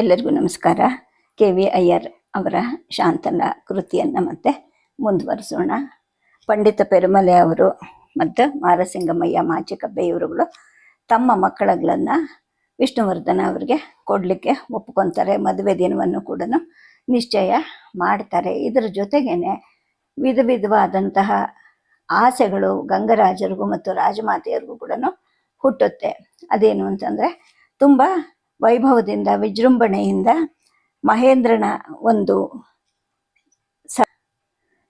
ಎಲ್ಲರಿಗೂ ನಮಸ್ಕಾರ. K V Iyer ಅವರ ಶಾಂತನ ಕೃತಿಯನ್ನು ಮತ್ತೆ ಮುಂದುವರಿಸೋಣ. ಪಂಡಿತ ಪೆರುಮಲೆ ಅವರು ಮತ್ತು ಮಾರಸಿಂಗಮಯ್ಯ ಮಾಚಿಕಬ್ಬೆ ಇವರುಗಳು ತಮ್ಮ ಮಕ್ಕಳುಗಳನ್ನು ವಿಷ್ಣುವರ್ಧನ ಅವರಿಗೆ ಕೊಡಲಿಕ್ಕೆ ಒಪ್ಕೊತಾರೆ. ಮದುವೆ ದಿನವನ್ನು ಕೂಡ ನಿಶ್ಚಯ ಮಾಡ್ತಾರೆ. ಇದರ ಜೊತೆಗೇನೆ ವಿಧ ವಿಧವಾದಂತಹ ಆಸೆಗಳು ಗಂಗರಾಜರಿಗೂ ಮತ್ತು ರಾಜಮಾತೆಯರಿಗೂ ಕೂಡ ಹುಟ್ಟುತ್ತೆ. ಅದೇನು ಅಂತಂದರೆ ತುಂಬ ವೈಭವದಿಂದ, ವಿಜೃಂಭಣೆಯಿಂದ ಮಹೇಂದ್ರನ ಒಂದು ಸ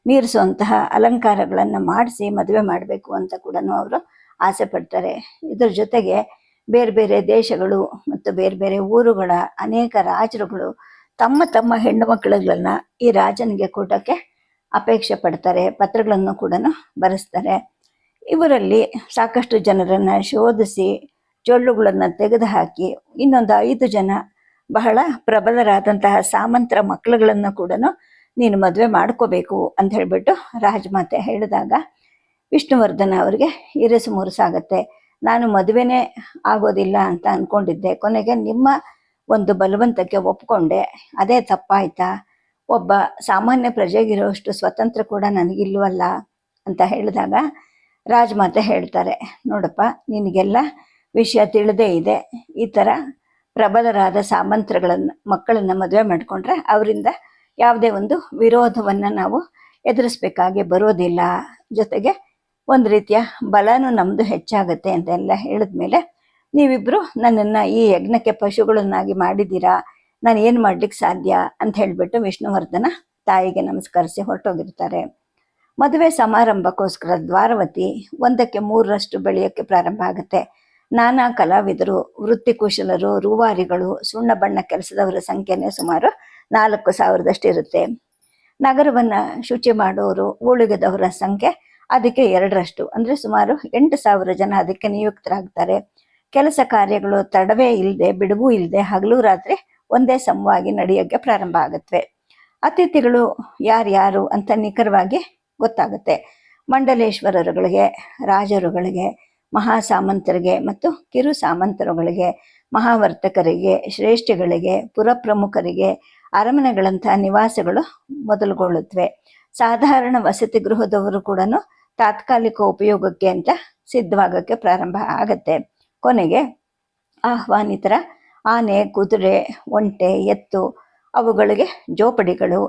ಮೀರಿಸುವಂತಹ ಅಲಂಕಾರಗಳನ್ನು ಮಾಡಿಸಿ ಮದುವೆ ಮಾಡಬೇಕು ಅಂತ ಕೂಡ ಅವರು ಆಸೆ ಪಡ್ತಾರೆ. ಇದ್ರ ಜೊತೆಗೆ ಬೇರೆ ಬೇರೆ ದೇಶಗಳು ಮತ್ತು ಬೇರೆ ಬೇರೆ ಊರುಗಳ ಅನೇಕ ರಾಜರುಗಳು ತಮ್ಮ ತಮ್ಮ ಹೆಣ್ಣು ಮಕ್ಕಳುಗಳನ್ನ ಈ ರಾಜನಿಗೆ ಕೊಡೋಕ್ಕೆ ಅಪೇಕ್ಷೆ ಪಡ್ತಾರೆ, ಪತ್ರಗಳನ್ನು ಕೂಡ ಬರೆಸ್ತಾರೆ. ಇವರಲ್ಲಿ ಸಾಕಷ್ಟು ಜನರನ್ನು ಶೋಧಿಸಿ ಜೊಳ್ಳುಗಳನ್ನು ತೆಗೆದುಹಾಕಿ ಇನ್ನೊಂದು ಐದು ಜನ ಬಹಳ ಪ್ರಬಲರಾದಂತಹ ಸಾಮಂತರ ಮಕ್ಕಳುಗಳನ್ನು ಕೂಡ ನೀನು ಮದುವೆ ಮಾಡ್ಕೋಬೇಕು ಅಂತ ಹೇಳಿಬಿಟ್ಟು ರಾಜಮಾತೆ ಹೇಳಿದಾಗ, ವಿಷ್ಣುವರ್ಧನ ಅವರಿಗೆ ಇರಸು ಮುರುಸಾಗತ್ತೆ ನಾನು ಮದುವೆನೇ ಆಗೋದಿಲ್ಲ ಅಂತ ಅಂದ್ಕೊಂಡಿದ್ದೆ ಕೊನೆಗೆ ನಿಮ್ಮ ಒಂದು ಬಲವಂತಕ್ಕೆ ಒಪ್ಕೊಂಡೆ. ಅದೇ ತಪ್ಪಾಯ್ತಾ? ಒಬ್ಬ ಸಾಮಾನ್ಯ ಪ್ರಜೆಗಿರೋಷ್ಟು ಸ್ವತಂತ್ರ ಕೂಡ ನನಗಿಲ್ವಲ್ಲ ಅಂತ ಹೇಳಿದಾಗ ರಾಜಮಾತೆ ಹೇಳ್ತಾರೆ, ನೋಡಪ್ಪ, ನಿನಗೆಲ್ಲ ವಿಷಯ ತಿಳಿದೇ ಇದೆ. ಈ ಥರ ಪ್ರಬಲರಾದ ಸಾಮಂತ್ರಗಳನ್ನು, ಮಕ್ಕಳನ್ನು ಮದುವೆ ಮಾಡಿಕೊಂಡ್ರೆ ಅವರಿಂದ ಯಾವುದೇ ಒಂದು ವಿರೋಧವನ್ನು ನಾವು ಎದುರಿಸ್ಬೇಕಾಗಿ ಬರೋದಿಲ್ಲ. ಜೊತೆಗೆ ಒಂದು ರೀತಿಯ ಬಲನೂ ನಮ್ಮದು ಹೆಚ್ಚಾಗುತ್ತೆ ಅಂತೆಲ್ಲ ಹೇಳಿದ್ಮೇಲೆ ನೀವಿಬ್ಬರು ನನ್ನನ್ನು ಈ ಯಜ್ಞಕ್ಕೆ ಪಶುಗಳನ್ನಾಗಿ ಮಾಡಿದ್ದೀರಾ? ನಾನು ಏನು ಮಾಡ್ಲಿಕ್ಕೆ ಸಾಧ್ಯ ಅಂತ ಹೇಳಿಬಿಟ್ಟು ವಿಷ್ಣುವರ್ಧನ ತಾಯಿಗೆ ನಮಸ್ಕರಿಸಿ ಹೊರಟೋಗಿರ್ತಾರೆ. ಮದುವೆ ಸಮಾರಂಭಕ್ಕೋಸ್ಕರ ದ್ವಾರವತಿ ಒಂದಕ್ಕೆ ಮೂರರಷ್ಟು ಬೆಳೆಯೋಕ್ಕೆ ಪ್ರಾರಂಭ ಆಗುತ್ತೆ. ನಾನಾ ಕಲಾವಿದರು, ವೃತ್ತಿಕುಶಲರು, ರೂವಾರಿಗಳು, ಸುಣ್ಣ ಬಣ್ಣ ಕೆಲಸದವರ ಸಂಖ್ಯೆನೇ ಸುಮಾರು ನಾಲ್ಕು ಸಾವಿರದಷ್ಟು ಇರುತ್ತೆ. ನಗರವನ್ನು ಶುಚಿ ಮಾಡೋರು ಉಳಿಗದವರ ಸಂಖ್ಯೆ ಅದಕ್ಕೆ ಎರಡರಷ್ಟು. ಅಂದರೆ ಸುಮಾರು ಎಂಟು ಸಾವಿರ ಜನ ಅದಕ್ಕೆ ನಿಯುಕ್ತರಾಗ್ತಾರೆ. ಕೆಲಸ ಕಾರ್ಯಗಳು ತಡವೇ ಇಲ್ಲದೆ ಬಿಡುವು ಇಲ್ಲದೆ ಹಗಲು ರಾತ್ರಿ ಒಂದೇ ಸಮವಾಗಿ ನಡೆಯೋಕ್ಕೆ ಪ್ರಾರಂಭ ಆಗುತ್ತವೆ ಅತಿಥಿಗಳು ಯಾರ್ಯಾರು ಅಂತ ನಿಖರವಾಗಿ ಗೊತ್ತಾಗುತ್ತೆ. ಮಂಡಲೇಶ್ವರರುಗಳಿಗೆ, ರಾಜರುಗಳಿಗೆ ಮಹಾಸಾಮಂತರಿಗೆ ಮತ್ತು ಕಿರು ಸಾಮಂತರುಗಳಿಗೆ ಮಹಾವರ್ತಕರಿಗೆ ಶ್ರೇಷ್ಠಿಗಳಿಗೆ, ಪುರಪ್ರಮುಖರಿಗೆ, ಅರಮನೆಗಳಂತಹ ನಿವಾಸಗಳು ಮೊದಲುಗೊಳ್ಳುತ್ತವೆ ಸಾಧಾರಣ ವಸತಿ ಗೃಹದವರು ಕೂಡ ತಾತ್ಕಾಲಿಕ ಉಪಯೋಗಕ್ಕೆ ಅಂತ ಸಿದ್ಧವಾಗಕ್ಕೆ ಪ್ರಾರಂಭ ಆಗತ್ತೆ. ಕೊನೆಗೆ ಆಹ್ವಾನಿತರ ಆನೆ, ಕುದುರೆ, ಒಂಟೆ, ಎತ್ತು, ಅವುಗಳಿಗೆ ಜೋಪಡಿಗಳು,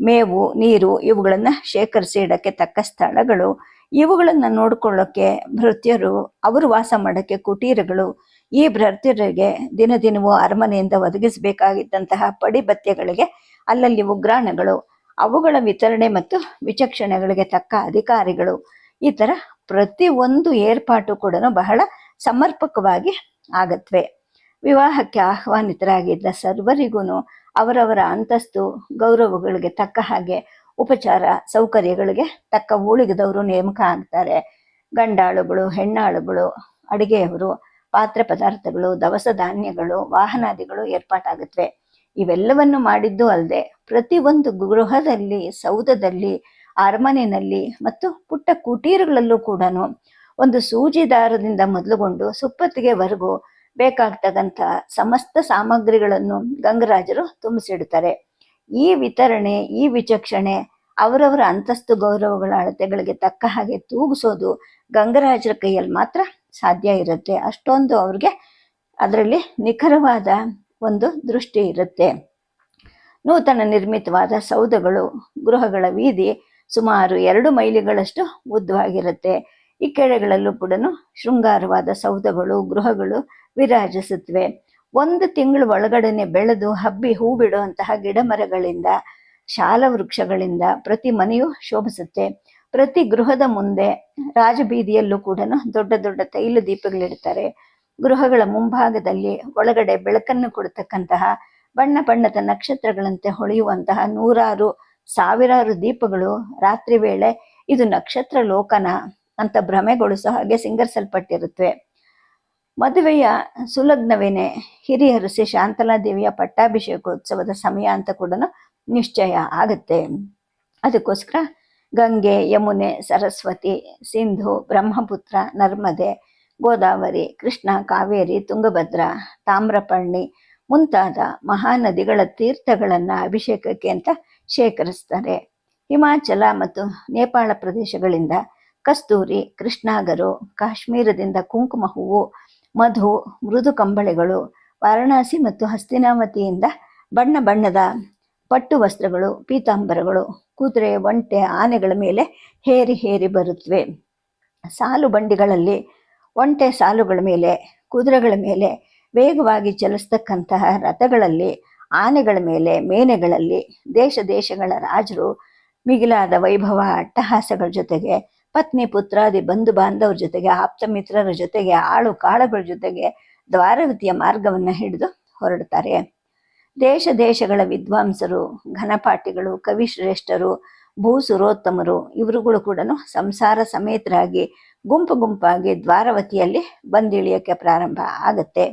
ಮೇವು, ನೀರು ಇವುಗಳನ್ನು ಶೇಖರಿಸಿ ಇಡಕ್ಕೆ ತಕ್ಕ ಸ್ಥಳಗಳು. ಇವುಗಳನ್ನು ನೋಡ್ಕೊಳ್ಳೋಕ್ಕೆ ಭೃತ್ಯರು, ಅವರು ವಾಸ ಮಾಡೋಕ್ಕೆ ಕುಟೀರಗಳು, ಈ ಭೃತ್ಯರಿಗೆ ದಿನ ದಿನವೂ ಅರಮನೆಯಿಂದ ಒದಗಿಸಬೇಕಾಗಿದ್ದಂತಹ ಪಡಿಬತ್ಯಗಳಿಗೆ ಅಲ್ಲಲ್ಲಿ ಉಗ್ರಾಣಗಳು, ಅವುಗಳ ವಿತರಣೆ ಮತ್ತು ವಿಚಕ್ಷಣೆಗಳಿಗೆ ತಕ್ಕ ಅಧಿಕಾರಿಗಳು. ಈ ಥರ ಪ್ರತಿಯೊಂದು ಏರ್ಪಾಟು ಕೂಡ ಬಹಳ ಸಮರ್ಪಕವಾಗಿ ಆಗತ್ವೆ. ವಿವಾಹಕ್ಕೆ ಆಹ್ವಾನಿತರಾಗಿದ್ದ ಸರ್ವರಿಗೂ ಅವರವರ ಅಂತಸ್ತು, ಗೌರವಗಳಿಗೆ ತಕ್ಕ ಹಾಗೆ ಉಪಚಾರ ಸೌಕರ್ಯಗಳಿಗೆ ತಕ್ಕ ಊಳಿಗದವರು ನೇಮಕ ಆಗ್ತಾರೆ. ಗಂಡಾಳುಗಳು, ಹೆಣ್ಣಾಳುಗಳು, ಅಡುಗೆಯವರು, ಪಾತ್ರೆ ಪದಾರ್ಥಗಳು, ದವಸ ಧಾನ್ಯಗಳು, ವಾಹನಾದಿಗಳು ಏರ್ಪಾಟಾಗುತ್ತವೆ. ಇವೆಲ್ಲವನ್ನು ಮಾಡಿದ್ದು ಅಲ್ಲದೆ ಪ್ರತಿಯೊಂದು ಗೃಹದಲ್ಲಿ ಸೌಧದಲ್ಲಿ ಅರಮನೆಯಲ್ಲಿ ಮತ್ತು ಪುಟ್ಟ ಕುಟೀರಗಳಲ್ಲೂ ಕೂಡ ಒಂದು ಸೂಜಿ ದಾರದಿಂದ ಮೊದಲುಗೊಂಡು ಸುಪ್ಪತ್ತಿಗೆವರೆಗೂ ಬೇಕಾಗ್ತಕ್ಕಂಥ ಸಮಸ್ತ ಸಾಮಗ್ರಿಗಳನ್ನು ಗಂಗರಾಜರು ತುಂಬಿಸಿಡ್ತಾರೆ ಈ ವಿತರಣೆ, ಈ ವಿಚಕ್ಷಣೆ ಅವರವರ ಅಂತಸ್ತು ಗೌರವಗಳ ಅಳತೆಗಳಿಗೆ ತಕ್ಕ ಹಾಗೆ ತೂಗಿಸೋದು ಗಂಗರಾಜರ ಕೈಯಲ್ಲಿ ಮಾತ್ರ ಸಾಧ್ಯ ಇರುತ್ತೆ. ಅಷ್ಟೊಂದು ಅವ್ರಿಗೆ ಅದರಲ್ಲಿ ನಿಖರವಾದ ಒಂದು ದೃಷ್ಟಿ ಇರುತ್ತೆ. ನೂತನ ನಿರ್ಮಿತವಾದ ಸೌಧಗಳು, ಗೃಹಗಳ ವೀಧಿ ಸುಮಾರು ಎರಡು ಮೈಲಿಗಳಷ್ಟು ಉದ್ದವಾಗಿರುತ್ತೆ. ಈ ಕೆಳಗಳಲ್ಲೂ ಕೂಡ ಶೃಂಗಾರವಾದ ಸೌಧಗಳು, ಗೃಹಗಳು ವಿರಾಜಿಸುತ್ತವೆ. ಒಂದು ತಿಂಗಳು ಒಳಗಡೆನೆ ಬೆಳೆದು ಹಬ್ಬಿ ಹೂ ಬಿಡುವಂತಹ ಗಿಡ ಮರಗಳಿಂದ ಶಾಲ ವೃಕ್ಷಗಳಿಂದ ಪ್ರತಿ ಮನೆಯೂ ಶೋಭಿಸುತ್ತೆ. ಪ್ರತಿ ಗೃಹದ ಮುಂದೆ ರಾಜಬೀದಿಯಲ್ಲೂ ಕೂಡ ದೊಡ್ಡ ದೊಡ್ಡ ತೈಲ ದೀಪಗಳಿಡ್ತಾರೆ. ಗೃಹಗಳ ಮುಂಭಾಗದಲ್ಲಿ ಒಳಗಡೆ ಬೆಳಕನ್ನು ಕೊಡತಕ್ಕಂತಹ ಬಣ್ಣ ಬಣ್ಣದ ನಕ್ಷತ್ರಗಳಂತೆ ಹೊಳೆಯುವಂತಹ ನೂರಾರು ಸಾವಿರಾರು ದೀಪಗಳು ರಾತ್ರಿ ವೇಳೆ ಇದು ನಕ್ಷತ್ರ ಲೋಕನ ಅಂತ ಭ್ರಮೆಗೊಳಿಸೋ ಹಾಗೆ ಸಿಂಗರಿಸಲ್ಪಟ್ಟಿರುತ್ತವೆ. ಮದುವೆಯ ಸುಲಗ್ನವೇನೆ ಹಿರಿಯರು ಶ್ರೀ ಶಾಂತಲಾದೇವಿಯ ಪಟ್ಟಾಭಿಷೇಕೋತ್ಸವದ ಸಮಯ ಅಂತ ಕೂಡ ನಿಶ್ಚಯ ಆಗುತ್ತೆ. ಅದಕ್ಕೋಸ್ಕರ ಗಂಗೆ, ಯಮುನೆ, ಸರಸ್ವತಿ, ಸಿಂಧು, ಬ್ರಹ್ಮಪುತ್ರ, ನರ್ಮದೆ, ಗೋದಾವರಿ, ಕೃಷ್ಣ, ಕಾವೇರಿ, ತುಂಗಭದ್ರ ತಾಮ್ರಪರ್ಣಿ ಮುಂತಾದ ಮಹಾನದಿಗಳ ತೀರ್ಥಗಳನ್ನು ಅಭಿಷೇಕಕ್ಕೆ ಅಂತ ಶೇಖರಿಸ್ತಾರೆ. ಹಿಮಾಚಲ ಮತ್ತು ನೇಪಾಳ ಪ್ರದೇಶಗಳಿಂದ ಕಸ್ತೂರಿ, ಕೃಷ್ಣಾಗರು, ಕಾಶ್ಮೀರದಿಂದ ಕುಂಕುಮ ಹೂವು, ಮಧು, ಮೃದು ಕಂಬಳಿಗಳು, ವಾರಣಾಸಿ ಮತ್ತು ಹಸ್ತಿನಾವತಿಯಿಂದ ಬಣ್ಣ ಬಣ್ಣದ ಪಟ್ಟು ವಸ್ತ್ರಗಳು ಪೀತಾಂಬರಗಳು, ಕುದುರೆ, ಒಂಟೆ, ಆನೆಗಳ ಮೇಲೆ ಹೇರಿ ಹೇರಿ ಬರುತ್ತವೆ ಸಾಲು ಬಂಡಿಗಳಲ್ಲಿ ಒಂಟೆ ಸಾಲುಗಳ ಮೇಲೆ, ಕುದುರೆಗಳ ಮೇಲೆ ವೇಗವಾಗಿ ಚಲಿಸ್ತಕ್ಕಂತಹ ರಥಗಳಲ್ಲಿ, ಆನೆಗಳ ಮೇಲೆ ಮೇನೆಗಳಲ್ಲಿ ದೇಶ ದೇಶಗಳ ರಾಜರು ಮಿಗಿಲಾದ ವೈಭವ, ಅಟ್ಟಹಾಸಗಳ ಜೊತೆಗೆ ಪತ್ನಿ, ಪುತ್ರಾದಿ, ಬಂಧು ಬಾಂಧವ್ರ ಜೊತೆಗೆ, ಆಪ್ತ ಮಿತ್ರರ ಜೊತೆಗೆ, ಆಳು ಕಾಳುಗಳ ಜೊತೆಗೆ ದ್ವಾರವತಿಯ ಮಾರ್ಗವನ್ನು ಹಿಡಿದು ಹೊರಡ್ತಾರೆ ದೇಶ ದೇಶಗಳ ವಿದ್ವಾಂಸರು, ಘನಪಾಠಿಗಳು ಕವಿಶ್ರೇಷ್ಠರು ಭೂಸುರೋತ್ತಮರು ಇವರುಗಳು ಕೂಡ ಸಂಸಾರ ಸಮೇತರಾಗಿ ಗುಂಪು ಗುಂಪಾಗಿ ದ್ವಾರವತಿಯಲ್ಲಿ ಬಂದಿಳಿಯೋಕ್ಕೆ ಪ್ರಾರಂಭ ಆಗತ್ತೆ.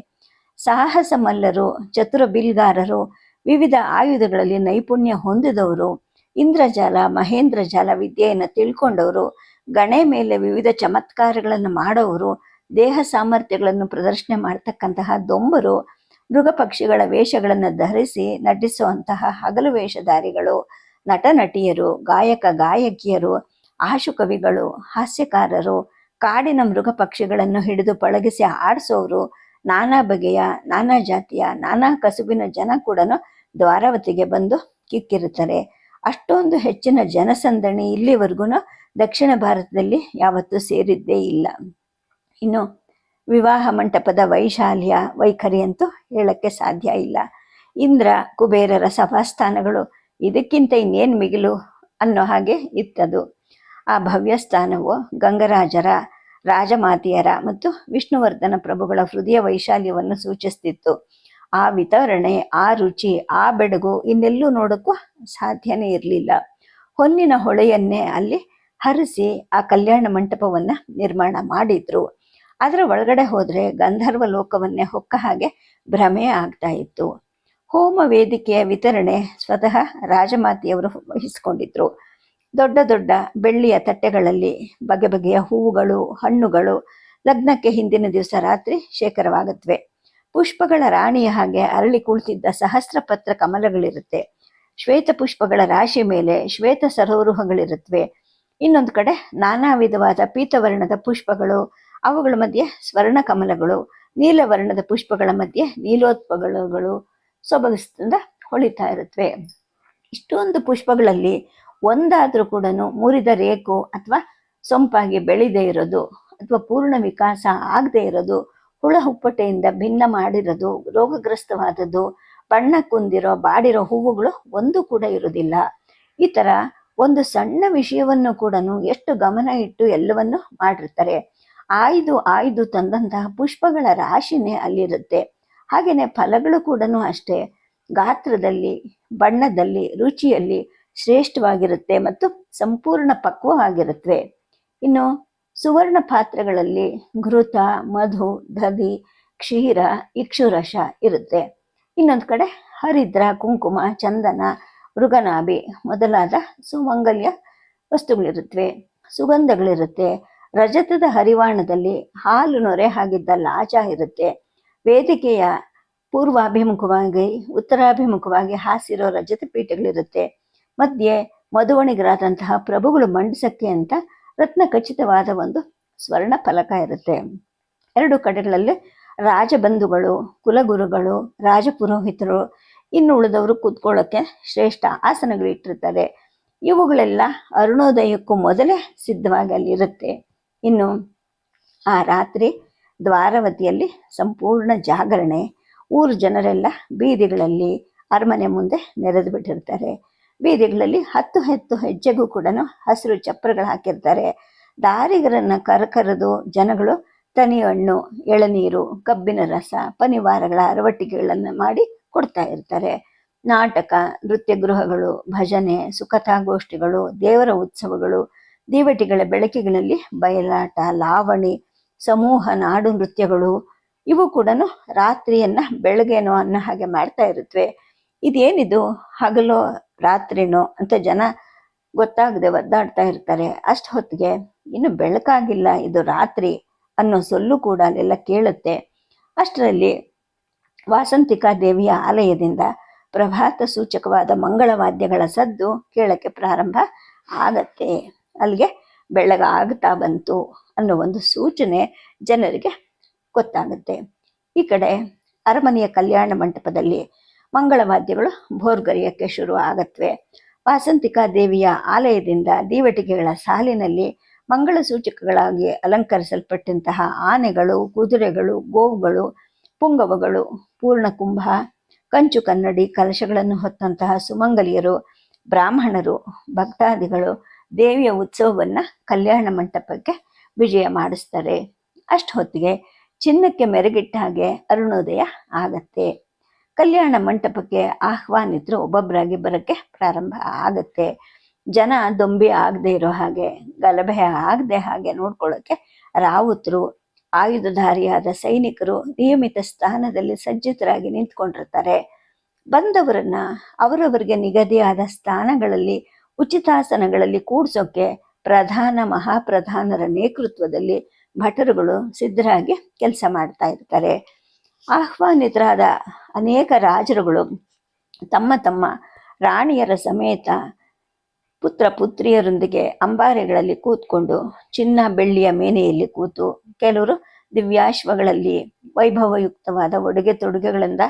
ಸಾಹಸ ಮಲ್ಲರು, ಚತುರ ಬಿಲ್ಗಾರರು, ವಿವಿಧ ಆಯುಧಗಳಲ್ಲಿ ನೈಪುಣ್ಯ ಹೊಂದಿದವರು, ಇಂದ್ರಜಾಲ, ಮಹೇಂದ್ರಜಾಲ ವಿದ್ಯೆಯನ್ನು ತಿಳ್ಕೊಂಡವರು, ಗಣೆ ಮೇಲೆ ವಿವಿಧ ಚಮತ್ಕಾರಗಳನ್ನು ಮಾಡೋರು ದೇಹ ಸಾಮರ್ಥ್ಯಗಳನ್ನು ಪ್ರದರ್ಶನ ಮಾಡ್ತಕ್ಕಂತಹ ದೊಂಬರು ಮೃಗ ಪಕ್ಷಿಗಳ ವೇಷಗಳನ್ನು ಧರಿಸಿ ನಟಿಸುವಂತಹ ಹಗಲು ವೇಷಧಾರಿಗಳು ನಟ ನಟಿಯರು ಗಾಯಕ ಗಾಯಕಿಯರು ಆಶುಕವಿಗಳು ಹಾಸ್ಯಕಾರರು, ಕಾಡಿನ ಮೃಗ ಪಕ್ಷಿಗಳನ್ನು ಹಿಡಿದು ಪಳಗಿಸಿ ಆಡಿಸೋರು, ನಾನಾ ಬಗೆಯ, ನಾನಾ ಜಾತಿಯ, ನಾನಾ ಕಸುಬಿನ ಜನ ಕೂಡ ದ್ವಾರಾವತಿಗೆ ಬಂದು ಕಿಕ್ಕಿರುತ್ತಾರೆ. ಅಷ್ಟೊಂದು ಹೆಚ್ಚಿನ ಜನಸಂದಣಿ ಇಲ್ಲಿವರೆಗೂ ದಕ್ಷಿಣ ಭಾರತದಲ್ಲಿ ಯಾವತ್ತೂ ಸೇರಿದ್ದೇ ಇಲ್ಲ. ಇನ್ನು ವಿವಾಹ ಮಂಟಪದ ವೈಶಾಲ್ಯ, ವೈಖರಿ ಅಂತೂ ಹೇಳಕ್ಕೆ ಸಾಧ್ಯ ಇಲ್ಲ. ಇಂದ್ರ, ಕುಬೇರರ ಸಭಾಸ್ಥಾನಗಳು ಇದಕ್ಕಿಂತ ಇನ್ನೇನು ಮಿಗಿಲು ಅನ್ನೋ ಹಾಗೆ ಇತ್ತದು. ಆ ಭವ್ಯ ಸ್ಥಾನವು ಗಂಗರಾಜರ, ರಾಜಮಾತೆಯರ ಮತ್ತು ವಿಷ್ಣುವರ್ಧನ ಪ್ರಭುಗಳ ಹೃದಯ ವೈಶಾಲ್ಯವನ್ನು ಸೂಚಿಸ್ತಿತ್ತು. ಆ ವಿತರಣೆ, ಆ ರುಚಿ, ಆ ಬೆಡಗು ಇನ್ನೆಲ್ಲೂ ನೋಡೋಕ್ಕೂ ಸಾಧ್ಯನೇ ಇರಲಿಲ್ಲ. ಹೊನ್ನಿನ ಹೊಳೆಯನ್ನೇ ಅಲ್ಲಿ ಹರಿಸಿ ಆ ಕಲ್ಯಾಣ ಮಂಟಪವನ್ನು ನಿರ್ಮಾಣ ಮಾಡಿದ್ರು. ಅದರ ಒಳಗಡೆ ಹೋದರೆ ಗಂಧರ್ವ ಲೋಕವನ್ನೇ ಹೊಕ್ಕ ಹಾಗೆ ಭ್ರಮೆ ಆಗ್ತಾ ಇತ್ತು. ಹೋಮ ವೇದಿಕೆಯ ವಿತರಣೆ ಸ್ವತಃ ರಾಜಮಾತಿಯವರು ವಹಿಸಿಕೊಂಡಿದ್ರು. ದೊಡ್ಡ ದೊಡ್ಡ ಬೆಳ್ಳಿಯ ತಟ್ಟೆಗಳಲ್ಲಿ ಬಗೆ ಬಗೆಯ ಹೂವುಗಳು, ಹಣ್ಣುಗಳು ಲಗ್ನಕ್ಕೆ ಹಿಂದಿನ ದಿವಸ ರಾತ್ರಿ ಶೇಖರವಾಗುತ್ತವೆ ಪುಷ್ಪಗಳ ರಾಣಿಯ ಹಾಗೆ ಅರಳಿ ಕುಳಿತಿದ್ದ ಸಹಸ್ರ ಪತ್ರ ಕಮಲಗಳಿರುತ್ತೆ. ಶ್ವೇತ ಪುಷ್ಪಗಳ ರಾಶಿ ಮೇಲೆ ಶ್ವೇತ ಸರೋರುಹಗಳಿರುತ್ತವೆ ಇನ್ನೊಂದು ಕಡೆ ನಾನಾ ವಿಧವಾದ ಪೀತವರ್ಣದ ಪುಷ್ಪಗಳು ಅವುಗಳ ಮಧ್ಯೆ ಸ್ವರ್ಣ ಕಮಲಗಳು ನೀಲವರ್ಣದ ಪುಷ್ಪಗಳ ಮಧ್ಯೆ ನೀಲೋತ್ಪಗಳು ಸೊಬಗಿಸ್ತಿಂದ ಹೊಳಿತಾ ಇರುತ್ತವೆ. ಇಷ್ಟೊಂದು ಪುಷ್ಪಗಳಲ್ಲಿ ಒಂದಾದರೂ ಕೂಡ ಮುರಿದ ರೇಖು ಅಥವಾ ಸೊಂಪಾಗಿ ಬೆಳೆದೇ ಇರೋದು ಅಥವಾ ಪೂರ್ಣ ವಿಕಾಸ ಆಗದೆ ಇರೋದು, ಹುಳ ಹುಪ್ಪಟೆಯಿಂದ ಭಿನ್ನ ಮಾಡಿರೋದು, ರೋಗಗ್ರಸ್ತವಾದದ್ದು, ಬಣ್ಣ ಕುಂದಿರೋ, ಬಾಡಿರೋ ಹೂವುಗಳು ಒಂದು ಕೂಡ ಇರೋದಿಲ್ಲ ಈ ಥರ ಒಂದು ಸಣ್ಣ ವಿಷಯವನ್ನು ಕೂಡ ಎಷ್ಟು ಗಮನ ಇಟ್ಟು ಎಲ್ಲವನ್ನು ಮಾಡಿರ್ತಾರೆ. ಆಯ್ದು ಆಯ್ದು ತಂದಂತಹ ಪುಷ್ಪಗಳ ರಾಶಿನೇ ಅಲ್ಲಿರುತ್ತೆ. ಹಾಗೆಯೇ ಫಲಗಳು ಕೂಡ ಅಷ್ಟೇ. ಗಾತ್ರದಲ್ಲಿ, ಬಣ್ಣದಲ್ಲಿ, ರುಚಿಯಲ್ಲಿ ಶ್ರೇಷ್ಠವಾಗಿರುತ್ತೆ ಮತ್ತು ಸಂಪೂರ್ಣ ಪಕ್ವವಾಗಿರುತ್ತವೆ ಇನ್ನು ಸುವರ್ಣ ಪಾತ್ರೆಗಳಲ್ಲಿ ಘೃತ, ಮಧು, ದಧಿ, ಕ್ಷೀರ ಇಕ್ಷುರಸ ಇರುತ್ತೆ. ಇನ್ನೊಂದು ಕಡೆ ಹರಿದ್ರ, ಕುಂಕುಮ, ಚಂದನ, ಮೃಗನಾಭಿ ಮೊದಲಾದ ಸುಮಂಗಲ್ಯ ವಸ್ತುಗಳಿರುತ್ತವೆ. ಸುಗಂಧಗಳಿರುತ್ತೆ. ರಜತದ ಹರಿವಾಣದಲ್ಲಿ ಹಾಲು ನೊರೆ ಹಾಗಿದ್ದ ಲಾಜ ಇರುತ್ತೆ. ವೇದಿಕೆಯ ಪೂರ್ವಾಭಿಮುಖವಾಗಿ, ಉತ್ತರಾಭಿಮುಖವಾಗಿ ಹಾಸಿರೋ ರಜತ ಪೀಠಗಳಿರುತ್ತೆ. ಮಧ್ಯೆ ಮಧುವಣಿಗರಾದಂತಹ ಪ್ರಭುಗಳು ಮಂಡಿಸಕ್ಕೆ ಅಂತ ರತ್ನ ಖಚಿತವಾದ ಒಂದು ಸ್ವರ್ಣ ಫಲಕ ಇರುತ್ತೆ. ಎರಡು ಕಡೆಗಳಲ್ಲಿ ರಾಜಬಂಧುಗಳು, ಕುಲಗುರುಗಳು, ರಾಜಪುರೋಹಿತರು, ಇನ್ನು ಉಳಿದವರು ಕೂತ್ಕೊಳ್ಳೋಕ್ಕೆ ಶ್ರೇಷ್ಠ ಆಸನಗಳು ಇಟ್ಟಿರ್ತಾರೆ. ಇವುಗಳೆಲ್ಲ ಅರುಣೋದಯಕ್ಕೂ ಮೊದಲೇ ಸಿದ್ಧವಾಗಿ ಅಲ್ಲಿರುತ್ತೆ. ಇನ್ನು ಆ ರಾತ್ರಿ ದ್ವಾರವತಿಯಲ್ಲಿ ಸಂಪೂರ್ಣ ಜಾಗರಣೆ. ಊರು ಜನರೆಲ್ಲ ಬೀದಿಗಳಲ್ಲಿ ಅರಮನೆ ಮುಂದೆ ನೆರೆದು ಬಿಟ್ಟಿರ್ತಾರೆ. ಬೀದಿಗಳಲ್ಲಿ ಹತ್ತು ಹತ್ತು ಹೆಜ್ಜೆಗೂ ಕೂಡ ಹಸಿರು ಚಪ್ಪರಗಳು ಹಾಕಿರ್ತಾರೆ. ದಾರಿಗರನ್ನು ಕರಕರೆದು ಜನಗಳು ತನಿ ಹಣ್ಣು ಎಳನೀರು, ಕಬ್ಬಿನ ರಸ, ಪನಿವಾರಗಳ ಅರವಟ್ಟಿಗೆಗಳನ್ನು ಮಾಡಿ ಕೊಡ್ತಾ ಇರ್ತಾರೆ. ನಾಟಕ, ನೃತ್ಯ ಗೃಹಗಳು, ಭಜನೆ ಸುಕಥಾಗೋಷ್ಠಿಗಳು ದೇವರ ಉತ್ಸವಗಳು ದೀವಟಿಗಳ ಬೆಳಕಿಗಳಲ್ಲಿ ಬಯಲಾಟ, ಲಾವಣಿ, ಸಮೂಹ, ನಾಡು ನೃತ್ಯಗಳು, ಇವು ಕೂಡ ರಾತ್ರಿಯನ್ನ ಬೆಳಗ್ಗೆನೋ ಅನ್ನೋ ಹಾಗೆ ಮಾಡ್ತಾ ಇರುತ್ತವೆ ಇದೇನಿದು? ಹಗಲೋ ರಾತ್ರಿನೋ ಅಂತ ಜನ ಗೊತ್ತಾಗದೆ ಒದ್ದಾಡ್ತಾ ಇರ್ತಾರೆ. ಅಷ್ಟು ಹೊತ್ತಿಗೆ ಇನ್ನು ಬೆಳಕಾಗಿಲ್ಲ, ಇದು ರಾತ್ರಿ ಅನ್ನೋ ಸೊಲ್ಲು ಕೂಡ ಅಲ್ಲೆಲ್ಲ ಕೇಳುತ್ತೆ. ಅಷ್ಟರಲ್ಲಿ ವಾಸಂತಿಕಾ ದೇವಿಯ ಆಲಯದಿಂದ ಪ್ರಭಾತ ಸೂಚಕವಾದ ಮಂಗಳವಾದ್ಯಗಳ ಸದ್ದು ಕೇಳಕ್ಕೆ ಪ್ರಾರಂಭ ಆಗತ್ತೆ. ಅಲ್ಲಿಗೆ ಬೆಳಗಾಗ್ತಾ ಬಂತು ಅನ್ನೋ ಒಂದು ಸೂಚನೆ ಜನರಿಗೆ ಗೊತ್ತಾಗುತ್ತೆ. ಈ ಕಡೆ ಅರಮನೆಯ ಕಲ್ಯಾಣ ಮಂಟಪದಲ್ಲಿ ಮಂಗಳವಾದ್ಯಗಳು ಭೋರ್ಗರಿಯಕ್ಕೆ ಶುರು ಆಗತ್ವೆ. ವಾಸಂತಿಕಾ ದೇವಿಯ ಆಲಯದಿಂದ ದೀವಟಿಕೆಗಳ ಸಾಲಿನಲ್ಲಿ ಮಂಗಳ ಸೂಚಕಗಳಾಗಿ ಅಲಂಕರಿಸಲ್ಪಟ್ಟಂತಹ ಆನೆಗಳು, ಕುದುರೆಗಳು, ಗೋವುಗಳು, ಪುಂಗವಗಳು, ಪೂರ್ಣಕುಂಭ, ಕಂಚು ಕನ್ನಡಿ, ಕಲಶಗಳನ್ನು ಹೊತ್ತಂತಹ ಸುಮಂಗಲಿಯರು, ಬ್ರಾಹ್ಮಣರು, ಭಕ್ತಾದಿಗಳು ದೇವಿಯ ಉತ್ಸವವನ್ನ ಕಲ್ಯಾಣ ಮಂಟಪಕ್ಕೆ ವಿಜಯ ಮಾಡಿಸ್ತಾರೆ. ಅಷ್ಟು ಹೊತ್ತಿಗೆ ಚಿನ್ನಕ್ಕೆ ಮೆರುಗಿಟ್ಟ ಹಾಗೆ ಅರುಣೋದಯ ಆಗತ್ತೆ. ಕಲ್ಯಾಣ ಮಂಟಪಕ್ಕೆ ಆಹ್ವಾನಿತರು ಒಬ್ಬೊಬ್ಬರಾಗಿ ಬರೋಕ್ಕೆ ಪ್ರಾರಂಭ ಆಗತ್ತೆ. ಜನ ದೊಂಬಿ ಆಗದೆ ಇರೋ ಹಾಗೆ, ಗಲಭೆ ಆಗದೆ ಹಾಗೆ ನೋಡ್ಕೊಳ್ಳೋಕ್ಕೆ ರಾವುತರು ಆಯುಧಧಾರಿಯಾದ ಸೈನಿಕರು ನಿಯಮಿತ ಸ್ಥಾನದಲ್ಲಿ ಸಜ್ಜಿತರಾಗಿ ನಿಂತ್ಕೊಂಡಿರ್ತಾರೆ. ಬಂದವರನ್ನ ಅವರವರಿಗೆ ನಿಗದಿಯಾದ ಸ್ಥಾನಗಳಲ್ಲಿ ಉಚಿತಾಸನಗಳಲ್ಲಿ ಕೂಡ್ಸೋಕೆ ಪ್ರಧಾನ ಮಹಾಪ್ರಧಾನರ ನೇತೃತ್ವದಲ್ಲಿ ಭಟರುಗಳು ಸಿದ್ಧರಾಗಿ ಕೆಲಸ ಮಾಡ್ತಾ ಇರ್ತಾರೆ. ಆಹ್ವಾನಿತರಾದ ಅನೇಕ ರಾಜರುಗಳು ತಮ್ಮ ತಮ್ಮ ರಾಣಿಯರ ಸಮೇತ ಪುತ್ರ ಪುತ್ರಿಯರೊಂದಿಗೆ ಅಂಬಾರೆಗಳಲ್ಲಿ ಕೂತ್ಕೊಂಡು ಚಿನ್ನ ಬೆಳ್ಳಿಯ ಮೇನೆಯಲ್ಲಿ ಕೂತು ಕೆಲವರು ದಿವ್ಯಾಶ್ವಗಳಲ್ಲಿ ವೈಭವಯುಕ್ತವಾದ ಉಡುಗೆ ತೊಡುಗೆಗಳಿಂದ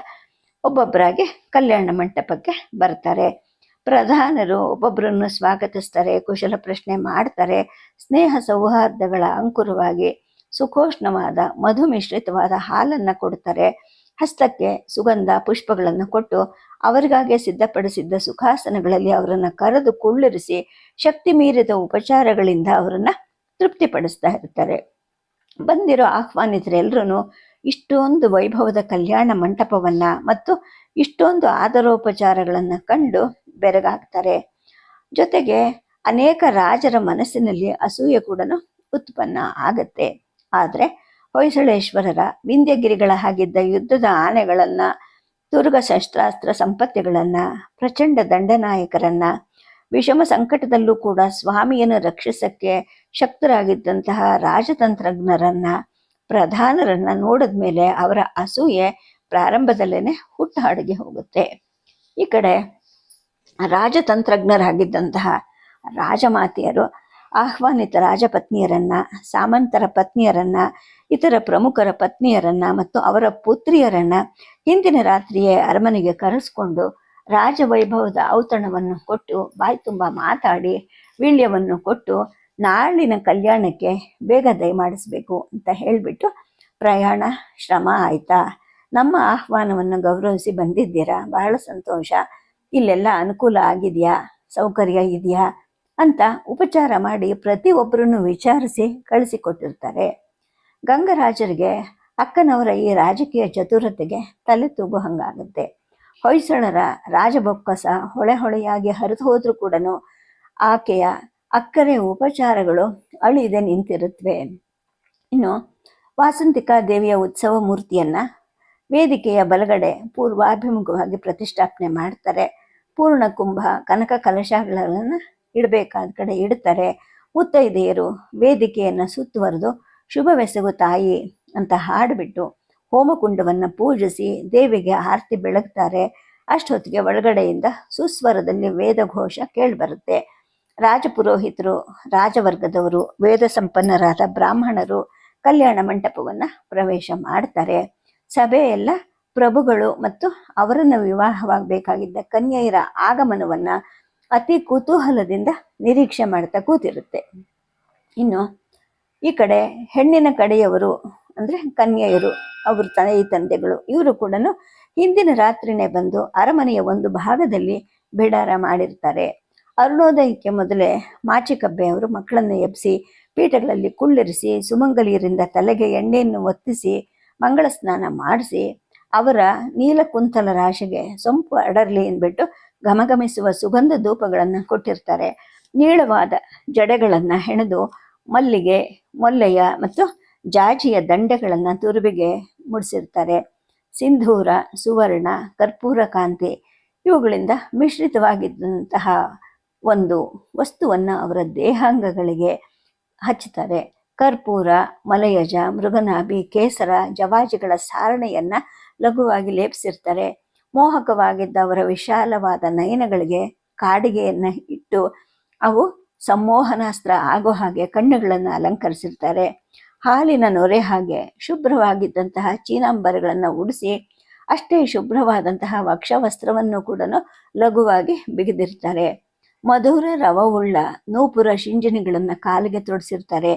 ಒಬ್ಬೊಬ್ಬರಾಗಿ ಕಲ್ಯಾಣ ಮಂಟಪಕ್ಕೆ ಬರ್ತಾರೆ. ಪ್ರಧಾನರು ಒಬ್ಬೊಬ್ಬರನ್ನು ಸ್ವಾಗತಿಸ್ತಾರೆ, ಕುಶಲ ಪ್ರಶ್ನೆ ಮಾಡ್ತಾರೆ, ಸ್ನೇಹ ಸೌಹಾರ್ದಗಳ ಅಂಕುರವಾಗಿ ಸುಖೋಷ್ಣವಾದ ಮಧು ಮಿಶ್ರಿತವಾದ ಹಾಲನ್ನು ಕೊಡ್ತಾರೆ. ಹಸ್ತಕ್ಕೆ ಸುಗಂಧ, ಪುಷ್ಪಗಳನ್ನು ಕೊಟ್ಟು ಅವರಿಗಾಗೆ ಸಿದ್ಧಪಡಿಸಿದ್ದ ಸುಖಾಸನಗಳಲ್ಲಿ ಅವರನ್ನು ಕರೆದು ಕುಳ್ಳಿರಿಸಿ ಶಕ್ತಿ ಮೀರಿದ ಉಪಚಾರಗಳಿಂದ ಅವರನ್ನು ತೃಪ್ತಿಪಡಿಸ್ತಾ ಇರ್ತಾರೆ. ಬಂದಿರೋ ಆಹ್ವಾನಿತರೆಲ್ಲರೂ ಇಷ್ಟೊಂದು ವೈಭವದ ಕಲ್ಯಾಣ ಮಂಟಪವನ್ನ ಮತ್ತು ಇಷ್ಟೊಂದು ಆದರೋಪಚಾರಗಳನ್ನು ಕಂಡು ಬೆರಗಾಗ್ತಾರೆ. ಜೊತೆಗೆ ಅನೇಕ ರಾಜರ ಮನಸ್ಸಿನಲ್ಲಿ ಅಸೂಯೆ ಕೂಡ ಉತ್ಪನ್ನ ಆಗತ್ತೆ. ಆದರೆ ಹೊಯ್ಸಳೇಶ್ವರರ ವಿಂಧ್ಯಗಿರಿಗಳ ಹಾಗಿದ್ದ ಯುದ್ಧದ ಆನೆಗಳನ್ನ ದುರ್ಗ ಶಸ್ತ್ರಾಸ್ತ್ರ ಸಂಪತ್ತಿಗಳನ್ನು, ಪ್ರಚಂಡ ದಂಡನಾಯಕರನ್ನ, ವಿಷಮ ಸಂಕಟದಲ್ಲೂ ಕೂಡ ಸ್ವಾಮಿಯನ್ನು ರಕ್ಷಿಸಕ್ಕೆ ಶಕ್ತರಾಗಿದ್ದಂತಹ ರಾಜತಂತ್ರಜ್ಞರನ್ನ, ಪ್ರಧಾನರನ್ನ ನೋಡಿದ್ಮೇಲೆ ಅವರ ಅಸೂಯೆ ಪ್ರಾರಂಭದಲ್ಲೇನೆ ಹುಟ್ಟುಹಾಡಿಗೆ ಹೋಗುತ್ತೆ. ಈ ಕಡೆ ರಾಜತಂತ್ರಜ್ಞರಾಗಿದ್ದಂತಹ ರಾಜಮಾತೆಯರು, ಆಹ್ವಾನಿತ ರಾಜಪತ್ನಿಯರನ್ನ, ಸಾಮಂತರ ಪತ್ನಿಯರನ್ನ, ಇತರ ಪ್ರಮುಖರ ಪತ್ನಿಯರನ್ನ ಮತ್ತು ಅವರ ಪುತ್ರಿಯರನ್ನ ಹಿಂದಿನ ರಾತ್ರಿಯೇ ಅರಮನೆಗೆ ಕರೆಸ್ಕೊಂಡು ರಾಜವೈಭವದ ಔತಣವನ್ನು ಕೊಟ್ಟು ಬಾಯಿ ತುಂಬ ಮಾತಾಡಿ ವೀಳ್ಯವನ್ನು ಕೊಟ್ಟು ನಾಳಿನ ಕಲ್ಯಾಣಕ್ಕೆ ಬೇಗ ದಯಮಾಡಿಸ್ಬೇಕು ಅಂತ ಹೇಳಿಬಿಟ್ಟು ಪ್ರಯಾಣ ಶ್ರಮ ಆಯ್ತಾ. ನಮ್ಮ ಆಹ್ವಾನವನ್ನು ಗೌರವಿಸಿ ಬಂದಿದ್ದೀರಾ? ಬಹಳ ಸಂತೋಷ. ಇಲ್ಲೆಲ್ಲ ಅನುಕೂಲ ಆಗಿದೆಯಾ? ಸೌಕರ್ಯ ಇದೆಯಾ? ಅಂತ ಉಪಚಾರ ಮಾಡಿ ಪ್ರತಿಯೊಬ್ಬರನ್ನು ವಿಚಾರಿಸಿ ಕಳಿಸಿಕೊಟ್ಟಿರ್ತಾರೆ. ಗಂಗರಾಜರಿಗೆ, ಅಕ್ಕನವರ ಈ ರಾಜಕೀಯ ಚತುರತೆಗೆ ತಲೆ ತೂಗು ಹಂಗಾಗುತ್ತೆ ಹೊಯ್ಸಳರ ರಾಜಬೊಕ್ಕಸ ಹೊಳೆ ಹೊಳೆಯಾಗಿ ಹರಿದು ಹೋದ್ರೂ ಕೂಡ ಆಕೆಯ ಅಕ್ಕರೆ ಉಪಚಾರಗಳು ಅಳಿದೆ ನಿಂತಿರುತ್ತವೆ ಇನ್ನು ವಾಸಂತಿಕಾ ದೇವಿಯ ಉತ್ಸವ ಮೂರ್ತಿಯನ್ನು ವೇದಿಕೆಯ ಬಲಗಡೆ ಪೂರ್ವಾಭಿಮುಖವಾಗಿ ಪ್ರತಿಷ್ಠಾಪನೆ ಮಾಡ್ತಾರೆ. ಪೂರ್ಣ ಕುಂಭ, ಕನಕ ಕಲಶಗಳನ್ನು ಇಡಬೇಕಾದ ಕಡೆ ಇಡ್ತಾರೆ. ಮುತ್ತೈದೆಯರು ವೇದಿಕೆಯನ್ನು ಸುತ್ತುವರೆದು ಶುಭವೆಸಗು ತಾಯಿ ಅಂತ ಹಾಡಿಬಿಟ್ಟು ಹೋಮಕುಂಡವನ್ನು ಪೂಜಿಸಿ ದೇವಿಗೆ ಆರತಿ ಬೆಳಗ್ತಾರೆ. ಅಷ್ಟೊತ್ತಿಗೆ ಒಳಗಡೆಯಿಂದ ಸುಸ್ವರದಲ್ಲಿ ವೇದಘೋಷ ಕೇಳಿಬರುತ್ತೆ. ರಾಜಪುರೋಹಿತರು, ರಾಜವರ್ಗದವರು, ವೇದ ಸಂಪನ್ನರಾದ ಬ್ರಾಹ್ಮಣರು ಕಲ್ಯಾಣ ಮಂಟಪವನ್ನು ಪ್ರವೇಶ ಮಾಡ್ತಾರೆ. ಸಭೆಯೆಲ್ಲ ಪ್ರಭುಗಳು ಮತ್ತು ಅವರನ್ನು ವಿವಾಹವಾಗಬೇಕಾಗಿದ್ದ ಕನ್ಯೆಯರ ಆಗಮನವನ್ನ ಅತಿ ಕುತೂಹಲದಿಂದ ನಿರೀಕ್ಷೆ ಮಾಡ್ತಾ ಕೂತಿರುತ್ತೆ. ಇನ್ನು ಈ ಕಡೆ ಹೆಣ್ಣಿನ ಕಡೆಯವರು ಅಂದ್ರೆ ಕನ್ಯೆಯರು, ಅವ್ರ ತಾಯಿ ತಂದೆಗಳು, ಇವರು ಕೂಡ ಹಿಂದಿನ ರಾತ್ರಿನೇ ಬಂದು ಅರಮನೆಯ ಒಂದು ಭಾಗದಲ್ಲಿ ಬಿಡಾರ ಮಾಡಿರ್ತಾರೆ. ಅರುಣೋದಯಕ್ಕೆ ಮೊದಲೇ ಮಾಚಿಕಬ್ಬೆ ಅವರು ಮಕ್ಕಳನ್ನು ಎಬ್ಬಿಸಿ ಪೀಠಗಳಲ್ಲಿ ಕುಳ್ಳಿರಿಸಿ ಸುಮಂಗಲಿಯರಿಂದ ತಲೆಗೆ ಎಣ್ಣೆಯನ್ನು ಒತ್ತಿಸಿ, ಮಂಗಳ ಸ್ನಾನ ಮಾಡಿಸಿ ಅವರ ನೀಲಕುಂತಲ ರಾಶಿಗೆ ಸೊಂಪು ಅಡರ್ಲಿ ಅಂದ್ಬಿಟ್ಟು ಘಮಘಮಿಸುವ ಸುಗಂಧ ಧೂಪಗಳನ್ನು ಕೊಟ್ಟಿರ್ತಾರೆ. ನೀಳವಾದ ಜಡೆಗಳನ್ನು ಹೆಣೆದು ಮಲ್ಲಿಗೆ, ಮೊಲ್ಲೆಯ ಮತ್ತು ಜಾಜಿಯ ದಂಡೆಗಳನ್ನು ತುರುಬಿಗೆ ಮುಡಿಸಿರ್ತಾರೆ. ಸಿಂಧೂರ, ಸುವರ್ಣ, ಕರ್ಪೂರ ಕಾಂತಿ ಇವುಗಳಿಂದ ಮಿಶ್ರಿತವಾಗಿದ್ದಂತಹ ಒಂದು ವಸ್ತುವನ್ನು ಅವರ ದೇಹಾಂಗಗಳಿಗೆ ಹಚ್ಚುತ್ತಾರೆ. ಕರ್ಪೂರ, ಮಲಯಜ, ಮೃಗನಾಭಿ, ಕೇಸರ, ಜವಾಜಿಗಳ ಸಾರಣೆಯನ್ನ ಲಘುವಾಗಿ ಲೇಪಿಸಿರ್ತಾರೆ. ಮೋಹಕವಾಗಿದ್ದ ಅವರ ವಿಶಾಲವಾದ ನಯನಗಳಿಗೆ ಕಾಡಿಗೆಯನ್ನ ಇಟ್ಟು ಅವು ಸಂಮೋಹನಾಸ್ತ್ರ ಆಗೋ ಹಾಗೆ ಕಣ್ಣುಗಳನ್ನು ಅಲಂಕರಿಸಿರ್ತಾರೆ. ಹಾಲಿನ ನೊರೆ ಹಾಗೆ ಶುಭ್ರವಾಗಿದ್ದಂತಹ ಚೀನಾಂಬರಗಳನ್ನು ಉಡಿಸಿ ಅಷ್ಟೇ ಶುಭ್ರವಾದಂತಹ ವಕ್ಷವಸ್ತ್ರವನ್ನು ಕೂಡ ಲಘುವಾಗಿ ಬಿಗಿದಿರ್ತಾರೆ. ಮಧುರ ರವವುಳ್ಳ ನೂಪುರ ಶಿಂಜನಿಗಳನ್ನು ಕಾಲಿಗೆ ತೊಡಿಸಿರ್ತಾರೆ.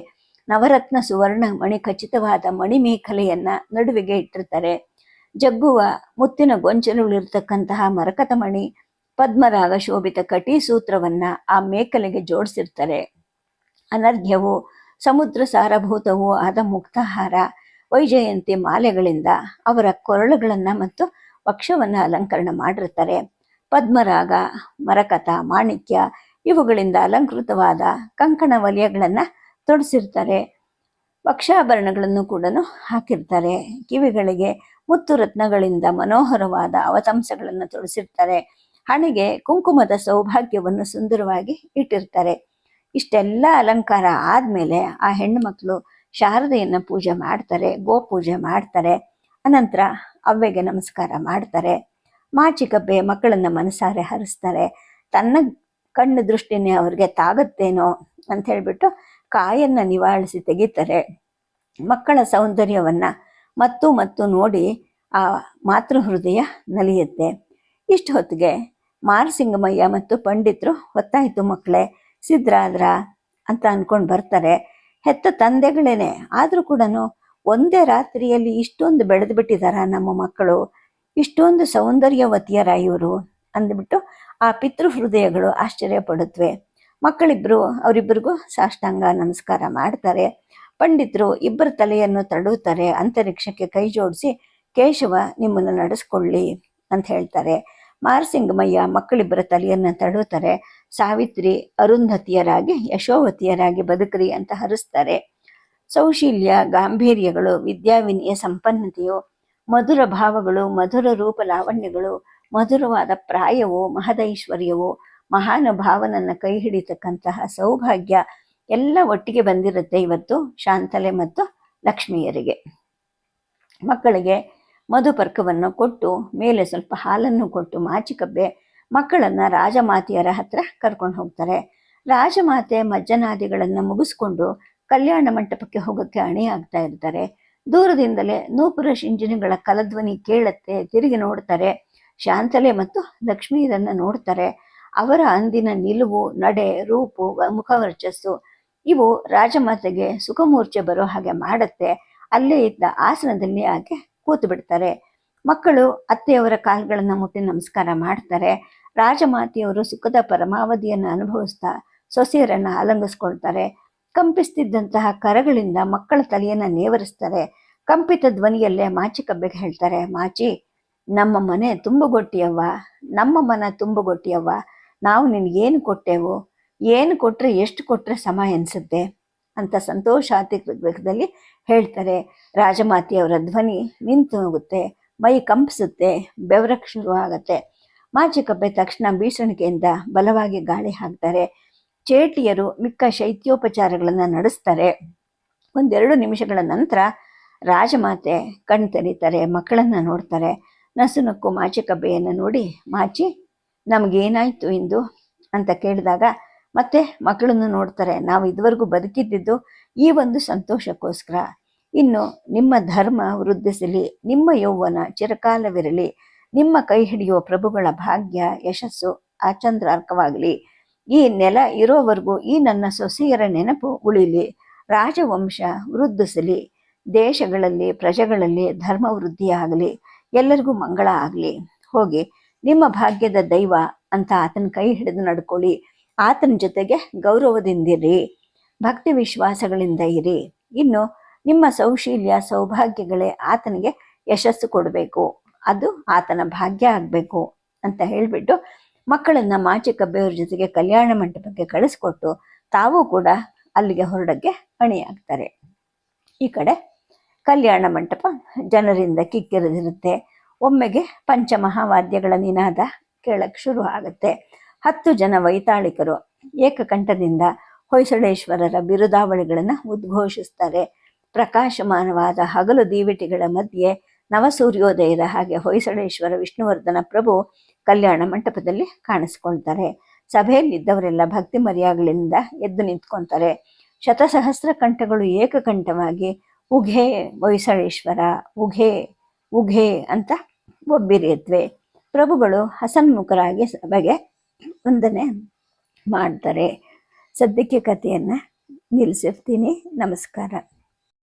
ನವರತ್ನ ಸುವರ್ಣ ಮಣಿ ಖಚಿತವಾದ ಮಣಿ ಮೇಖಲೆಯನ್ನ ನಡುವಿಗೆ ಇಟ್ಟಿರ್ತಾರೆ. ಜಗ್ಗುವ ಮುತ್ತಿನ ಗೊಂಚಲುಗಳಿರ್ತಕ್ಕಂತಹ ಮರಕತಮಣಿ ಪದ್ಮರಾಗ ಶೋಭಿತ ಕಟಿ ಸೂತ್ರವನ್ನ ಆ ಮೇಕಲೆಗೆ ಜೋಡಿಸಿರ್ತಾರೆ. ಅನರ್ಘ್ಯವು, ಸಮುದ್ರ ಸಾರಭೂತವೂ ಆದ ಮುಕ್ತಾಹಾರ, ವೈಜಯಂತಿ ಮಾಲೆಗಳಿಂದ ಅವರ ಕೊರಳುಗಳನ್ನ ಮತ್ತು ವಕ್ಷವನ್ನು ಅಲಂಕರಣ ಮಾಡಿರ್ತಾರೆ. ಪದ್ಮರಾಗ, ಮರಕತ, ಮಾಣಿಕ್ಯ ಇವುಗಳಿಂದ ಅಲಂಕೃತವಾದ ಕಂಕಣ ವಲಯಗಳನ್ನು ತೊಡಿಸಿರ್ತಾರೆ. ವಕ್ಷಾಭರಣಗಳನ್ನು ಕೂಡ ಹಾಕಿರ್ತಾರೆ. ಕಿವಿಗಳಿಗೆ ಮುತ್ತು ರತ್ನಗಳಿಂದ ಮನೋಹರವಾದ ಅವತಂಸಗಳನ್ನು ತೊಡಿಸಿರ್ತಾರೆ. ಹಣೆಗೆ ಕುಂಕುಮದ ಸೌಭಾಗ್ಯವನ್ನು ಸುಂದರವಾಗಿ ಇಟ್ಟಿರ್ತಾರೆ. ಇಷ್ಟೆಲ್ಲ ಅಲಂಕಾರ ಆದಮೇಲೆ ಆ ಹೆಣ್ಣು ಶಾರದೆಯನ್ನು ಶಾರದೆಯನ್ನ ಪೂಜೆ ಮಾಡ್ತಾರೆ, ಗೋಪೂಜೆ ಮಾಡ್ತಾರೆ. ಅನಂತರ ಅವ್ವೆಗೆ ನಮಸ್ಕಾರ ಮಾಡ್ತಾರೆ. ಮಾಚಿಕಬ್ಬೆ ಮಕ್ಕಳನ್ನ ಮನಸಾರೆ ಹರಿಸ್ತಾರೆ. ತನ್ನ ಕಣ್ಣು ದೃಷ್ಟಿನೇ ಅವ್ರಿಗೆ ತಾಗತ್ತೇನೋ ಅಂತ ಹೇಳ್ಬಿಟ್ಟು ಕಾಯನ್ನ ನಿವಾಳಿಸಿ ತೆಗಿತಾರೆ. ಮಕ್ಕಳ ಸೌಂದರ್ಯವನ್ನ ಮತ್ತು ಮತ್ತು ನೋಡಿ ಆ ಮಾತೃ ಹೃದಯ ನಲಿಯುತ್ತೆ. ಇಷ್ಟು ಹೊತ್ತಿಗೆ ಮಾರಸಿಂಗಮಯ್ಯ ಮತ್ತು ಪಂಡಿತರು, ಹೊತ್ತಾಯ್ತು ಮಕ್ಕಳೇ, ಸಿದ್ರಾದ್ರ ಅಂತ ಅನ್ಕೊಂಡು ಬರ್ತಾರೆ. ಹೆತ್ತ ತಂದೆಗಳೇನೆ, ಆದರೂ ಕೂಡ ಒಂದೇ ರಾತ್ರಿಯಲ್ಲಿ ಇಷ್ಟೊಂದು ಬೆಳೆದು ಬಿಟ್ಟಿದಾರ ನಮ್ಮ ಮಕ್ಕಳು, ಇಷ್ಟೊಂದು ಸೌಂದರ್ಯವತಿಯರ ಇವರು ಅಂದ್ಬಿಟ್ಟು ಆ ಪಿತೃ ಹೃದಯಗಳು ಆಶ್ಚರ್ಯ ಪಡುತ್ತವೆ ಮಕ್ಕಳಿಬ್ರು ಅವರಿಬ್ಬರಿಗೂ ಸಾಷ್ಟಾಂಗ ನಮಸ್ಕಾರ ಮಾಡ್ತಾರೆ. ಪಂಡಿತರು ಇಬ್ಬರ ತಲೆಯನ್ನು ತಡುತ್ತಾರೆ ಅಂತರಿಕ್ಷಕ್ಕೆ ಕೈ ಜೋಡಿಸಿ, ಕೇಶವ, ನಿಮ್ಮನ್ನು ನಡೆಸ್ಕೊಳ್ಳಿ ಅಂತ ಹೇಳ್ತಾರೆ. ಮಾರಸಿಂಗಮಯ್ಯ ಮಕ್ಕಳಿಬ್ಬರ ತಲೆಯನ್ನು ತಡುತ್ತಾರೆ ಸಾವಿತ್ರಿ ಅರುಂಧತಿಯರಾಗಿ, ಯಶೋವತಿಯರಾಗಿ ಬದುಕರಿ ಅಂತ ಹರಿಸ್ತಾರೆ. ಸೌಶೀಲ್ಯ, ಗಾಂಭೀರ್ಯಗಳು, ವಿದ್ಯಾವಿನಿಯ ಸಂಪನ್ನತೆಯು, ಮಧುರ ಭಾವಗಳು, ಮಧುರ ರೂಪ ಲಾವಣ್ಯಗಳು, ಮಧುರವಾದ ಪ್ರಾಯವು, ಮಹದೈಶ್ವರ್ಯವು ಮಹಾನುಭಾವನನ್ನ ಕೈ ಹಿಡಿತಕ್ಕಂತಹ ಸೌಭಾಗ್ಯ ಎಲ್ಲ ಒಟ್ಟಿಗೆ ಬಂದಿರುತ್ತೆ ಇವತ್ತು ಶಾಂತಲೆ ಮತ್ತು ಲಕ್ಷ್ಮಿಯರಿಗೆ. ಮಕ್ಕಳಿಗೆ ಮಧುಪರ್ಕವನ್ನು ಕೊಟ್ಟು, ಮೇಲೆ ಸ್ವಲ್ಪ ಹಾಲನ್ನು ಕೊಟ್ಟು ಮಾಚಿಕಬ್ಬೆ ಮಕ್ಕಳನ್ನು ರಾಜಮಾತೆಯರ ಹತ್ರ ಕರ್ಕೊಂಡು ಹೋಗ್ತಾರೆ. ರಾಜಮಾತೆ ಮಜ್ಜನಾದಿಗಳನ್ನು ಮುಗಿಸ್ಕೊಂಡು ಕಲ್ಯಾಣ ಮಂಟಪಕ್ಕೆ ಹೋಗೋಕ್ಕೆ ಅಣಿಯಾಗ್ತಾ ಇರ್ತಾರೆ. ದೂರದಿಂದಲೇ ನೂಪುರ ಶಿಂಜಿನಿಗಳ ಕಲಧ್ವನಿ ಕೇಳತ್ತೆ, ತಿರುಗಿ ನೋಡ್ತಾರೆ. ಶಾಂತಲೆ ಮತ್ತು ಲಕ್ಷ್ಮೀರನ್ನು ನೋಡ್ತಾರೆ. ಅವರ ಅಂದಿನ ನಿಲುವು, ನಡೆ, ರೂಪು ಮುಖವರ್ಚಸ್ಸು ಇವು ರಾಜಮಾತೆಗೆ ಸುಖಮೂರ್ಛೆ ಬರೋ ಹಾಗೆ ಮಾಡತ್ತೆ. ಅಲ್ಲೇ ಇದ್ದ ಆಸನದಲ್ಲಿ ಆಕೆ ಕೂತು ಬಿಡ್ತಾರೆ. ಮಕ್ಕಳು ಅತ್ತೆಯವರ ಕಾಲುಗಳನ್ನು ಮುಟ್ಟಿ ನಮಸ್ಕಾರ ಮಾಡ್ತಾರೆ. ರಾಜಮಾತೆಯವರು ಸುಖದ ಪರಮಾವಧಿಯನ್ನು ಅನುಭವಿಸ್ತಾ ಸೊಸೆಯರನ್ನ ಅಲಂಗಿಸ್ಕೊಳ್ತಾರೆ. ಕಂಪಿಸ್ತಿದ್ದಂತಹ ಕರಗಳಿಂದ ಮಕ್ಕಳ ತಲೆಯನ್ನ ನೇವರಿಸ್ತಾರೆ. ಕಂಪಿತ ಧ್ವನಿಯಲ್ಲೇ ಮಾಚಿ ಕಬ್ಬೆಗೆ ಹೇಳ್ತಾರೆ, ಮಾಚಿ, ನಮ್ಮ ಮನೆ ತುಂಬುಗೊಟ್ಟಿಯವ್ವ, ನಮ್ಮ ಮನ ತುಂಬುಗೊಟ್ಟಿಯವ್ವ ನಾವು ನಿನಗೇನು ಕೊಟ್ಟೆವು, ಏನು ಕೊಟ್ಟರೆ ಎಷ್ಟು ಕೊಟ್ಟರೆ ಸಮ ಎನಿಸುತ್ತೆ ಅಂತ ಸಂತೋಷಾತಿಗ್ರಹದಲ್ಲಿ ಹೇಳ್ತಾರೆ. ರಾಜಮಾತೆಯವರ ಧ್ವನಿ ನಿಂತು ಹೋಗುತ್ತೆ, ಮೈ ಕಂಪಿಸುತ್ತೆ ಬೆವರಕ್ಕೆ ಮಾಚಿ ಮಾಚಿಕಬ್ಬೆ ತಕ್ಷಣ ಬೀಸಣಿಗೆಯಿಂದ ಬಲವಾಗಿ ಗಾಳಿ ಹಾಕ್ತಾರೆ. ಚೇಟಿಯರು ಮಿಕ್ಕ ಶೈತ್ಯೋಪಚಾರಗಳನ್ನು ನಡೆಸ್ತಾರೆ. ಒಂದೆರಡು ನಿಮಿಷಗಳ ನಂತರ ರಾಜಮಾತೆ ಕಣ್ ತೆರೀತಾರೆ ಮಕ್ಕಳನ್ನು ನೋಡ್ತಾರೆ. ನಸುನಕ್ಕು ಮಾಚಿಕಬ್ಬೆಯನ್ನು ನೋಡಿ ಮಾಚಿ ನಮಗೇನಾಯ್ತು ಇಂದು ಅಂತ ಕೇಳಿದಾಗ, ಮತ್ತೆ ಮಕ್ಕಳನ್ನು ನೋಡ್ತಾರೆ, ನಾವು ಇದುವರೆಗೂ ಬದುಕಿದ್ದಿದ್ದು ಈ ಒಂದು ಸಂತೋಷಕ್ಕೋಸ್ಕರ. ಇನ್ನು ನಿಮ್ಮ ಧರ್ಮ ವೃದ್ಧಿಸಲಿ, ನಿಮ್ಮ ಯೌವನ ಚಿರಕಾಲವಿರಲಿ, ನಿಮ್ಮ ಕೈ ಹಿಡಿಯುವ ಪ್ರಭುಗಳ ಭಾಗ್ಯ, ಯಶಸ್ಸು, ಆಚಂದ್ರಾರ್ಕವಾಗಲಿ, ಈ ನೆಲ ಇರೋವರೆಗೂ ಈ ನನ್ನ ಸೊಸೆಯರ ನೆನಪು ಉಳಿಲಿ, ರಾಜವಂಶ ವೃದ್ಧಿಸಲಿ, ದೇಶಗಳಲ್ಲಿ, ಪ್ರಜೆಗಳಲ್ಲಿ ಧರ್ಮ ವೃದ್ಧಿಯಾಗಲಿ, ಎಲ್ಲರಿಗೂ ಮಂಗಳ ಆಗಲಿ. ಹೋಗಿ ನಿಮ್ಮ ಭಾಗ್ಯದ ದೈವ ಅಂತ ಆತನ ಕೈ ಹಿಡಿದು ನಡ್ಕೊಳ್ಳಿ. ಆತನ ಜೊತೆಗೆ ಗೌರವದಿಂದಿರಿ. ಭಕ್ತಿ ವಿಶ್ವಾಸಗಳಿಂದ ಇರಿ. ಇನ್ನು ನಿಮ್ಮ ಸೌಶೀಲ್ಯ, ಸೌಭಾಗ್ಯಗಳೇ ಆತನಿಗೆ ಯಶಸ್ಸು ಕೊಡಬೇಕು. ಅದು ಆತನ ಭಾಗ್ಯ ಆಗಬೇಕು ಅಂತ ಹೇಳಿಬಿಟ್ಟು ಮಕ್ಕಳನ್ನು ಮಾಚಿ ಕಬ್ಬೆಯವ್ರ ಜೊತೆಗೆ ಕಲ್ಯಾಣ ಮಂಟಪಕ್ಕೆ ಕಳಿಸ್ಕೊಟ್ಟು ತಾವೂ ಕೂಡ ಅಲ್ಲಿಗೆ ಹೊರಡಕ್ಕೆ ಅಣಿಯಾಗ್ತಾರೆ ಈ ಕಡೆ ಕಲ್ಯಾಣ ಮಂಟಪ ಜನರಿಂದ ಕಿಕ್ಕಿರಿದಿರುತ್ತೆ. ಒಮ್ಮೆಗೆ ಪಂಚಮಹಾವಾದ್ಯಗಳ ನಿನಾದ ಕೇಳಕ್ಕೆ ಶುರು ಆಗುತ್ತೆ. ಹತ್ತು ಜನ ವೈತಾಳಿಕರು ಏಕಕಂಠದಿಂದ ಹೊಯ್ಸಳೇಶ್ವರರ ಬಿರುದಾವಳಿಗಳನ್ನು ಉದ್ಘೋಷಿಸ್ತಾರೆ. ಪ್ರಕಾಶಮಾನವಾದ ಹಗಲು ದೀವಿಟಿಗಳ ಮಧ್ಯೆ ನವ ಸೂರ್ಯೋದಯದ ಹಾಗೆ ಹೊಯ್ಸಳೇಶ್ವರ ವಿಷ್ಣುವರ್ಧನ ಪ್ರಭು ಕಲ್ಯಾಣ ಮಂಟಪದಲ್ಲಿ ಕಾಣಿಸ್ಕೊಳ್ತಾರೆ. ಸಭೆಯಲ್ಲಿದ್ದವರೆಲ್ಲ ಭಕ್ತಿ ಮರ್ಯಾಗಳಿಂದ ಎದ್ದು ನಿಂತ್ಕೊಂತಾರೆ. ಶತಸಹಸ್ರ ಕಂಠಗಳು ಏಕಕಂಠವಾಗಿ, ಉಘೆ ಹೊಯ್ಸಳೇಶ್ವರ, ಉಘೆ ಉಘೆ ಅಂತ ಒಬ್ಬಿರಿಯತ್ವೆ ಪ್ರಭುಗಳು ಹಸನ್ಮುಖರಾಗಿ ಸಭೆಗೆ ವಂದನೆ ಮಾಡ್ತಾರೆ. ಸದ್ಯಕ್ಕೆ ಕಥೆಯನ್ನು ನಿಲ್ಲಿಸಿರ್ತೀನಿ ನಮಸ್ಕಾರ.